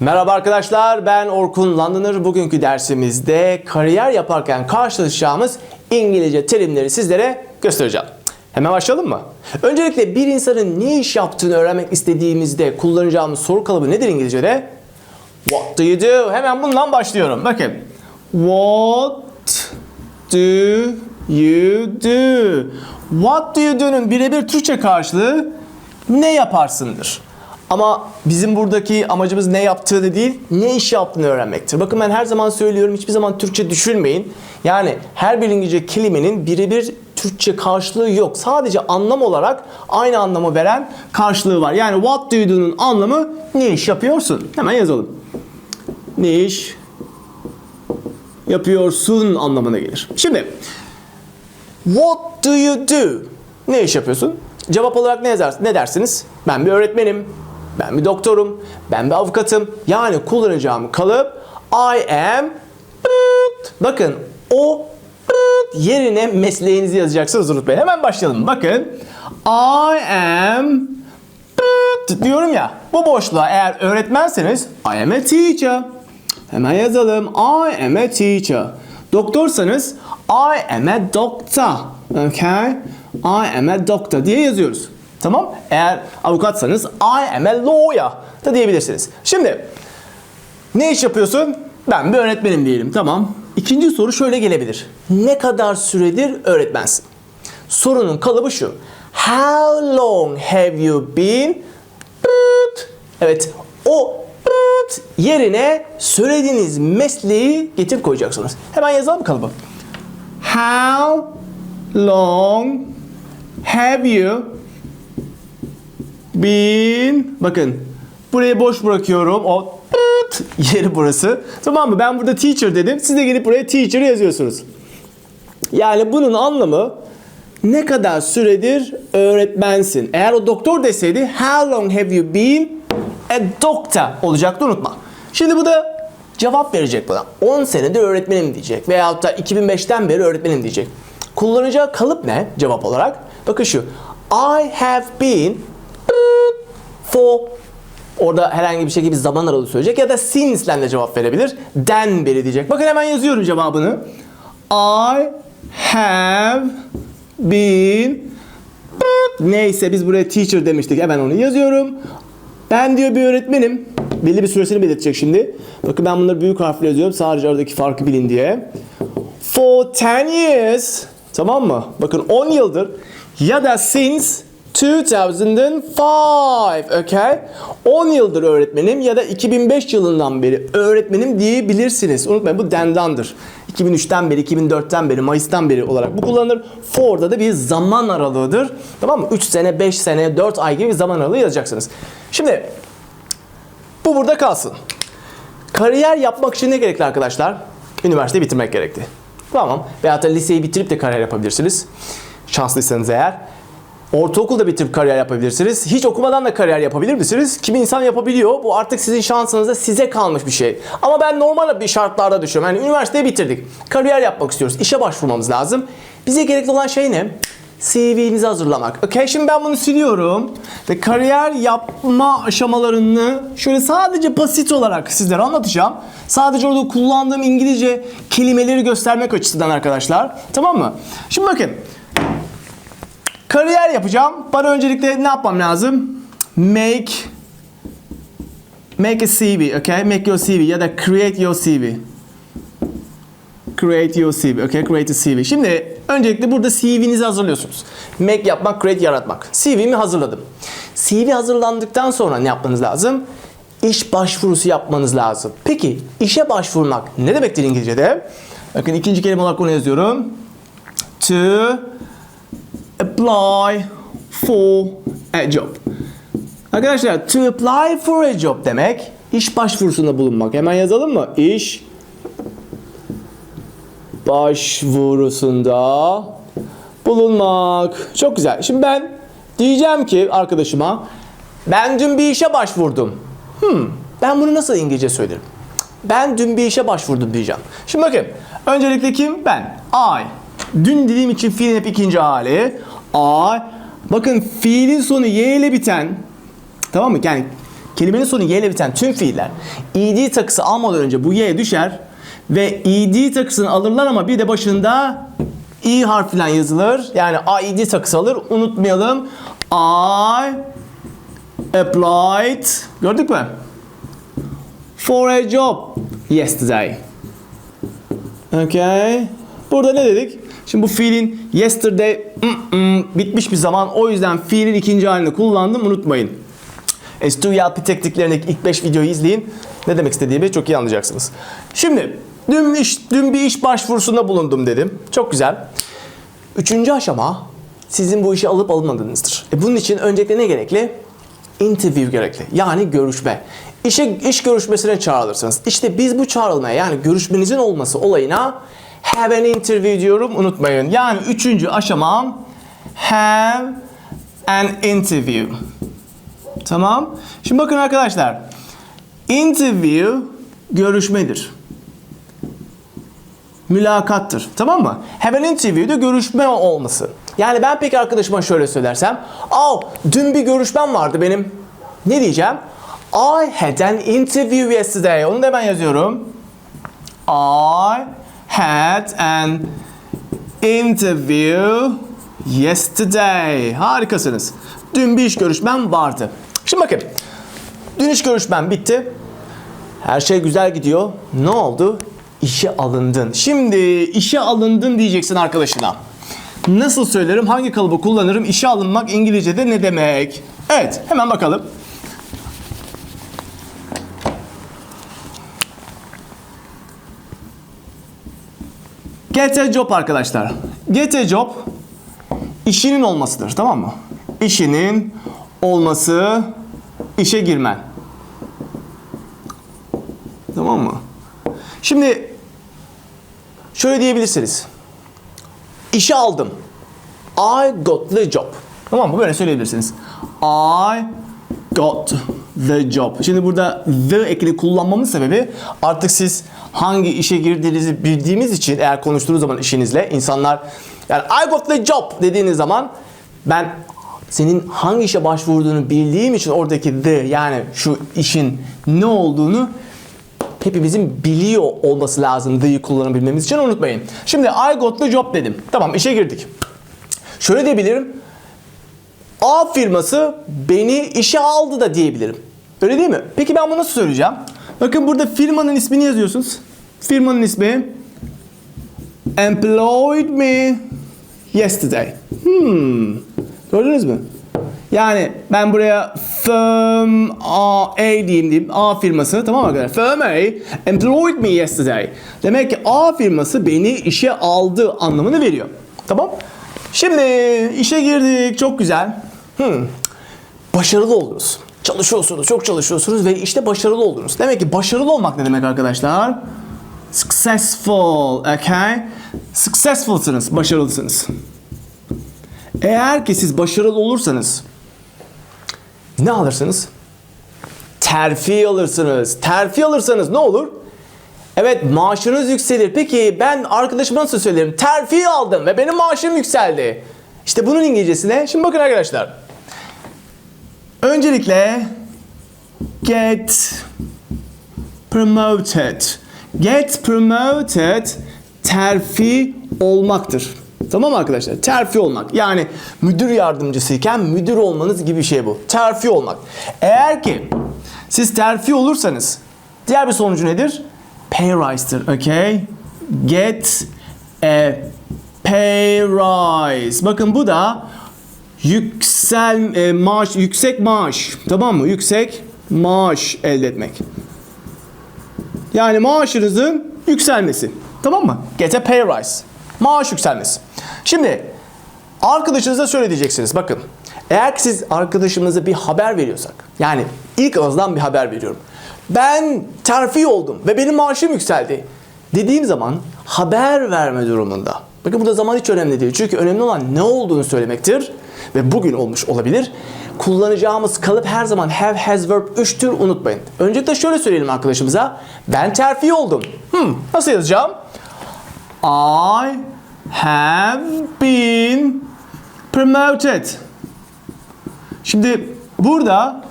Merhaba arkadaşlar ben Orkun Londoner. Bugünkü dersimizde kariyer yaparken karşılaşacağımız İngilizce terimleri sizlere göstereceğim. Hemen başlayalım mı? Öncelikle bir insanın ne iş yaptığını öğrenmek istediğimizde kullanacağımız soru kalıbı nedir İngilizce'de? What do you do? Hemen bundan başlıyorum. Bakın. What do you do? What do you do'nun birebir Türkçe karşılığı ne yaparsındır? Ama bizim buradaki amacımız ne yaptığını değil, ne iş yaptığını öğrenmektir. Bakın ben her zaman söylüyorum, hiçbir zaman Türkçe düşünmeyin. Yani her bir İngilizce kelimenin birebir Türkçe karşılığı yok. Sadece anlam olarak aynı anlamı veren karşılığı var. Yani what do you do'nun anlamı ne iş yapıyorsun? Hemen yazalım. Ne iş yapıyorsun anlamına gelir. Şimdi what do you do? Ne iş yapıyorsun? Cevap olarak ne yazar, ne dersiniz? Ben bir öğretmenim, ben bir doktorum, ben bir avukatım. Yani kullanacağım kalıp I am Bakın o yerine mesleğinizi yazacaksınız unutmayın. Hemen başlayalım. Bakın I am diyorum ya bu boşluğa eğer öğretmenseniz I am a teacher. Hemen yazalım. I am a teacher. Doktorsanız I am a doctor. Okay? I am a doctor diye yazıyoruz. Tamam? Eğer avukatsanız I am a lawyer da diyebilirsiniz. Şimdi ne iş yapıyorsun? Ben bir öğretmenim diyelim. Tamam. İkinci soru şöyle gelebilir. Ne kadar süredir öğretmensin? Sorunun kalıbı şu. How long have you been? Evet. O yerine söylediğiniz mesleği getirip koyacaksınız. Hemen yazalım kalıbı. How long have you been? Bakın burayı boş bırakıyorum. O yeri burası. Tamam mı? Ben burada teacher dedim. Siz de gelip buraya teacher yazıyorsunuz. Yani bunun anlamı ne kadar süredir öğretmensin? Eğer o doktor deseydi how long have you been a doctor olacaktı unutma. Şimdi bu da cevap verecek buna. 10 senedir öğretmenim diyecek veyahut da 2005'ten beri öğretmenim diyecek. Kullanacağı kalıp ne cevap olarak? Bakın şu. I have been for Orada herhangi bir şekilde bir zaman aralığı söyleyecek ya da since'den de cevap verebilir. Den beri diyecek. Bakın hemen yazıyorum cevabını. I have been neyse biz buraya teacher demiştik. Hemen onu yazıyorum. Ben diyor bir öğretmenim. Belli bir süresini belirtecek şimdi. Bakın ben bunları büyük harfle yazıyorum. Sadece aradaki farkı bilin diye. For 10 years. Tamam mı? Bakın 10 yıldır. Ya da since 2005. Okay? 10 yıldır öğretmenim ya da 2005 yılından beri öğretmenim diyebilirsiniz. Unutmayın bu dendandır. 2003'ten beri, 2004'ten beri, Mayıs'tan beri olarak bu kullanılır. For'da da bir zaman aralığıdır. Tamam mı? 3 sene, 5 sene, 4 ay gibi bir zaman aralığı yazacaksınız. Şimdi bu burada kalsın. Kariyer yapmak için ne gerekli arkadaşlar? Üniversiteyi bitirmek gerekti. Tamam. Veyahut da liseyi bitirip de kariyer yapabilirsiniz. Şanslıysanız eğer. Ortaokulda bitirip kariyer yapabilirsiniz. Hiç okumadan da kariyer yapabilir misiniz? Kimi insan yapabiliyor. Bu artık sizin şansınızda size kalmış bir şey. Ama ben normal bir şartlarda düşünüyorum. Yani üniversiteyi bitirdik. Kariyer yapmak istiyoruz. İşe başvurmamız lazım. Bize gerekli olan şey ne? CV'nizi hazırlamak. Okay, şimdi ben bunu siliyorum ve kariyer yapma aşamalarını şöyle sadece basit olarak sizlere anlatacağım. Sadece orada kullandığım İngilizce kelimeleri göstermek açısından arkadaşlar. Tamam mı? Şimdi bakın. Kariyer yapacağım. Bana öncelikle ne yapmam lazım? Make Make a CV, okay? Make your CV ya da create your CV. Create your CV, okay? Create a CV. Şimdi öncelikle burada CV'nizi hazırlıyorsunuz. Make yapmak, create yaratmak. CV'mi hazırladım. CV hazırlandıktan sonra ne yapmanız lazım? İş başvurusu yapmanız lazım. Peki işe başvurmak ne demektir İngilizce'de? Bakın ikinci kelime olarak onu yazıyorum. To apply for a job. Arkadaşlar to apply for a job demek iş başvurusunda bulunmak. Hemen yazalım mı? İş başvurusunda bulunmak. Çok güzel. Şimdi ben diyeceğim ki arkadaşıma ben dün bir işe başvurdum. Hmm, ben bunu nasıl İngilizce söylerim? Ben dün bir işe başvurdum diyeceğim. Şimdi bakın. Öncelikle kim? Ben. I. Dün dediğim için fiilin hep ikinci hali. I. Bakın fiilin sonu y ile biten Tamam mı? Yani kelimenin sonu y ile biten tüm fiiller ed takısı almadan önce bu y'ye düşer ve ed takısını alırlar ama bir de başında i harfiyle yazılır. Yani aed takısı alır. Unutmayalım. I applied gördük mü? For a job yesterday. Okay. Burada ne dedik? Şimdi bu fiilin yesterday mm, mm, bitmiş bir zaman. O yüzden fiilin ikinci halini kullandım. Unutmayın. S2 ELP tekniklerindeki ilk 5 videoyu izleyin. Ne demek istediğimi çok iyi anlayacaksınız. Şimdi dün, iş, dün bir iş başvurusunda bulundum dedim. Çok güzel. Üçüncü aşama sizin bu işi alıp almadığınızdır. E bunun için öncelikle ne gerekli? Interview gerekli. Yani görüşme. İşe, iş görüşmesine çağrılırsınız. İşte biz bu çağrılmaya yani görüşmenizin olması olayına have an interview diyorum unutmayın. Yani üçüncü aşamam have an interview. Tamam. Şimdi bakın arkadaşlar. Interview görüşmedir. Mülakattır. Tamam mı? Have an interview'de görüşme olması. Yani ben peki arkadaşıma şöyle söylersem. Aa dün bir görüşmem vardı benim. Ne diyeceğim? I had an interview yesterday. Onu da ben yazıyorum. I had an interview yesterday. Harikasınız. Dün bir iş görüşmem vardı. Şimdi bakın. Dün iş görüşmem bitti. Her şey güzel gidiyor. Ne oldu? İşe alındın. Şimdi işe alındın diyeceksin arkadaşına. Nasıl söylerim? Hangi kalıbı kullanırım? İşe alınmak İngilizce'de ne demek? Evet, hemen bakalım. Get a job arkadaşlar. Get a job işinin olmasıdır tamam mı? İşinin olması, işe girmen. Tamam mı? Şimdi şöyle diyebilirsiniz. İşe aldım. I got the job. Tamam mı? Böyle söyleyebilirsiniz. I got the job. Şimdi burada the ekini kullanmamın sebebi artık siz hangi işe girdiğinizi bildiğimiz için eğer konuştuğunuz zaman işinizle insanlar yani I got the job dediğiniz zaman ben senin hangi işe başvurduğunu bildiğim için oradaki the yani şu işin ne olduğunu hepimizin biliyor olması lazım the'yi kullanabilmemiz için unutmayın. Şimdi I got the job dedim. Tamam işe girdik. Şöyle diyebilirim. A firması beni işe aldı da diyebilirim. Öyle değil mi? Peki ben bunu nasıl söyleyeceğim? Bakın burada firmanın ismini yazıyorsunuz. Firmanın ismi employed me yesterday. Hmm. Gördünüz mü? Yani ben buraya firm A, A diyeyim diyeyim. A firması tamam mı arkadaşlar? Firm A employed me yesterday. Demek ki A firması beni işe aldı anlamını veriyor. Tamam? Şimdi işe girdik. Çok güzel. Hmm. Başarılı oldunuz. Çalışıyorsunuz, çok çalışıyorsunuz ve işte başarılı oldunuz. Demek ki başarılı olmak ne demek arkadaşlar? Successful, okay? Successful'sınız, başarılısınız. Eğer ki siz başarılı olursanız ne alırsınız? Terfi alırsınız. Terfi alırsanız ne olur? Evet maaşınız yükselir. Peki ben arkadaşıma nasıl söylerim? Terfi aldım ve benim maaşım yükseldi. İşte bunun İngilizcesi ne? Şimdi bakın arkadaşlar. Öncelikle get promoted. Get promoted terfi olmaktır. Tamam mı arkadaşlar? Terfi olmak. Yani müdür yardımcısıyken müdür olmanız gibi bir şey bu. Terfi olmak. Eğer ki siz terfi olursanız diğer bir sonucu nedir? Pay rise'tır. Okay? Get a pay rise. Bakın bu da yüksel e, maaş yüksek maaş. Tamam mı? Yüksek maaş elde etmek. Yani maaşınızın yükselmesi. Tamam mı? Get a pay rise. Maaş yükselmesi. Şimdi arkadaşınıza şöyle diyeceksiniz. Bakın eğer ki siz arkadaşımıza bir haber veriyorsak yani ilk ağızdan bir haber veriyorum. Ben terfi oldum ve benim maaşım yükseldi dediğim zaman haber verme durumunda. Bakın burada zaman hiç önemli değil. Çünkü önemli olan ne olduğunu söylemektir. Ve bugün olmuş olabilir. Kullanacağımız kalıp her zaman have, has, verb 3'tür unutmayın. Öncelikle şöyle söyleyelim arkadaşımıza. Ben terfi oldum. Hmm, nasıl yazacağım? I have been promoted. Şimdi burada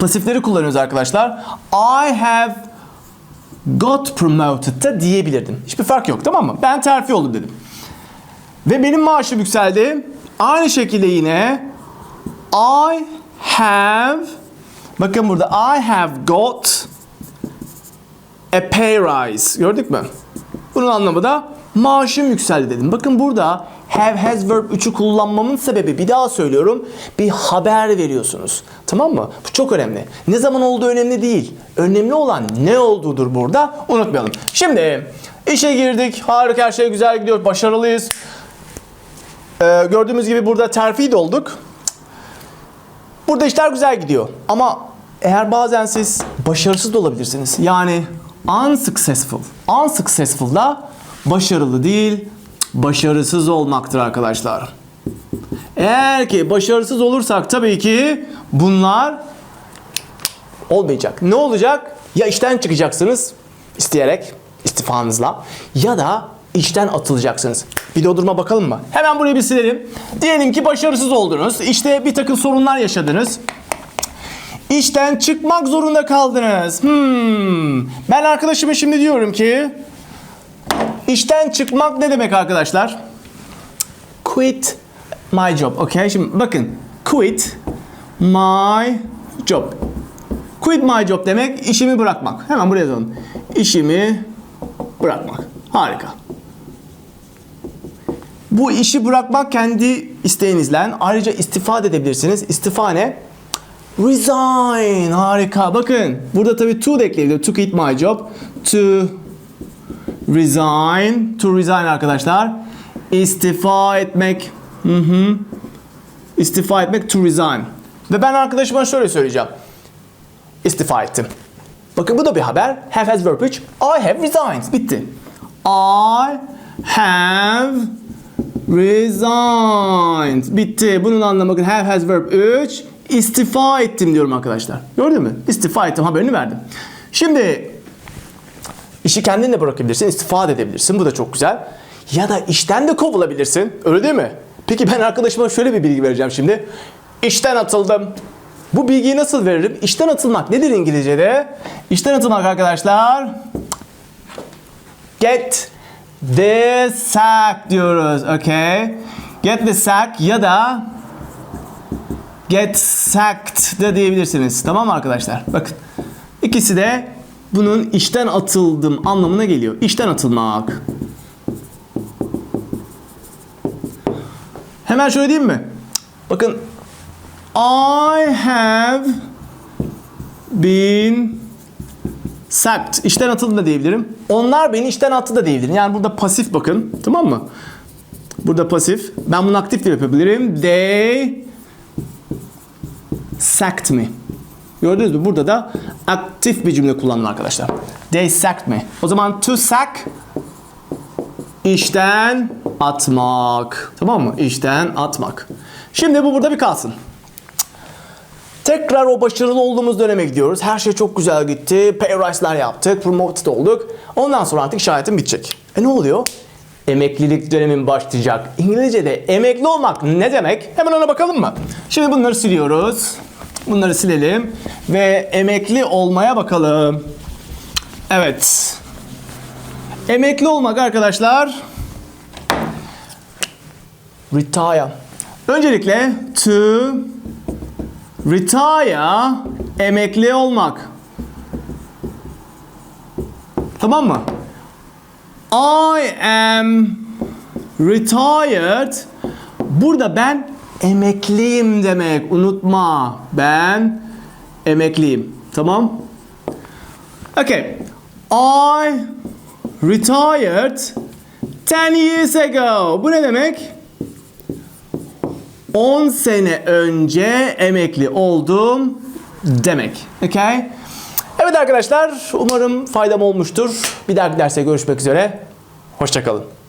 pasifleri kullanıyoruz arkadaşlar. I have got promoted da diyebilirdim. Hiçbir fark yok tamam mı? Ben terfi oldum dedim. Ve benim maaşım yükseldi. Aynı şekilde yine I have bakın burada I have got a pay rise. Gördük mü? Bunun anlamı da maaşım yükseldi dedim. Bakın burada have has verb 3'ü kullanmamın sebebi bir daha söylüyorum. Bir haber veriyorsunuz. Tamam mı? Bu çok önemli. Ne zaman olduğu önemli değil. Önemli olan ne olduğudur burada. Unutmayalım. Şimdi işe girdik. Harika her şey güzel gidiyor. Başarılıyız. Ee, gördüğümüz gibi burada terfi de olduk. Burada işler güzel gidiyor. Ama eğer bazen siz başarısız da olabilirsiniz. Yani unsuccessful. Unsuccessful da başarılı değil, başarısız olmaktır arkadaşlar. Eğer ki başarısız olursak tabii ki bunlar olmayacak. Ne olacak? Ya işten çıkacaksınız isteyerek istifanızla ya da işten atılacaksınız. Video duruma bakalım mı? Hemen burayı bir silelim. Diyelim ki başarısız oldunuz. İşte bir takım sorunlar yaşadınız. İşten çıkmak zorunda kaldınız. Hmm. Ben arkadaşıma şimdi diyorum ki işten çıkmak ne demek arkadaşlar? Quit my job. Okay? Şimdi bakın. Quit my job. Quit my job demek işimi bırakmak. Hemen buraya yazalım. İşimi bırakmak. Harika. Bu işi bırakmak kendi isteğinizle ayrıca istifa edebilirsiniz. İstifa ne? Resign. Harika. Bakın burada tabii to da ekleyebiliyor. To quit my job. To resign. To resign arkadaşlar. İstifa etmek. Hı hı. İstifa etmek to resign. Ve ben arkadaşıma şöyle söyleyeceğim. İstifa ettim. Bakın bu da bir haber. Have has verb 3. I have resigned. Bitti. I have resigned. Bitti. Bunun anlamı have has verb 3. İstifa ettim diyorum arkadaşlar. Gördün mü? İstifa ettim haberini verdim. Şimdi işi kendin de bırakabilirsin, istifa edebilirsin. Bu da çok güzel. Ya da işten de kovulabilirsin. Öyle değil mi? Peki ben arkadaşıma şöyle bir bilgi vereceğim şimdi. İşten atıldım. Bu bilgiyi nasıl veririm? İşten atılmak nedir İngilizce'de? İşten atılmak arkadaşlar get the sack diyoruz. Okay. Get the sack ya da get sacked de diyebilirsiniz. Tamam mı arkadaşlar? Bakın. İkisi de bunun işten atıldım anlamına geliyor. İşten atılmak. Hemen şöyle diyeyim mi? Bakın I have been sacked. İşten atıldı da diyebilirim. Onlar beni işten attı da diyebilirim. Yani burada pasif bakın. Tamam mı? Burada pasif. Ben bunu aktif de yapabilirim. They sacked me. Gördünüz mü? Burada da aktif bir cümle kullandım arkadaşlar. They sacked me. O zaman to sack işten atmak. Tamam mı? İşten atmak. Şimdi bu burada bir kalsın. Tekrar o başarılı olduğumuz döneme gidiyoruz. Her şey çok güzel gitti. Pay rise'lar yaptık. Promoted olduk. Ondan sonra artık şahitim bitecek. E ne oluyor? Emeklilik dönemin başlayacak. İngilizce'de emekli olmak ne demek? Hemen ona bakalım mı? Şimdi bunları siliyoruz. Bunları silelim. Ve emekli olmaya bakalım. Evet. Emekli olmak arkadaşlar. Retire. Öncelikle to retire emekli olmak. Tamam mı? I am retired. Burada ben emekliyim demek. Unutma. Ben emekliyim. Tamam? Okay. I retired 10 years ago. Bu ne demek? 10 sene önce emekli oldum demek. Okay? Evet arkadaşlar umarım faydam olmuştur. Bir dahaki derste görüşmek üzere. Hoşçakalın.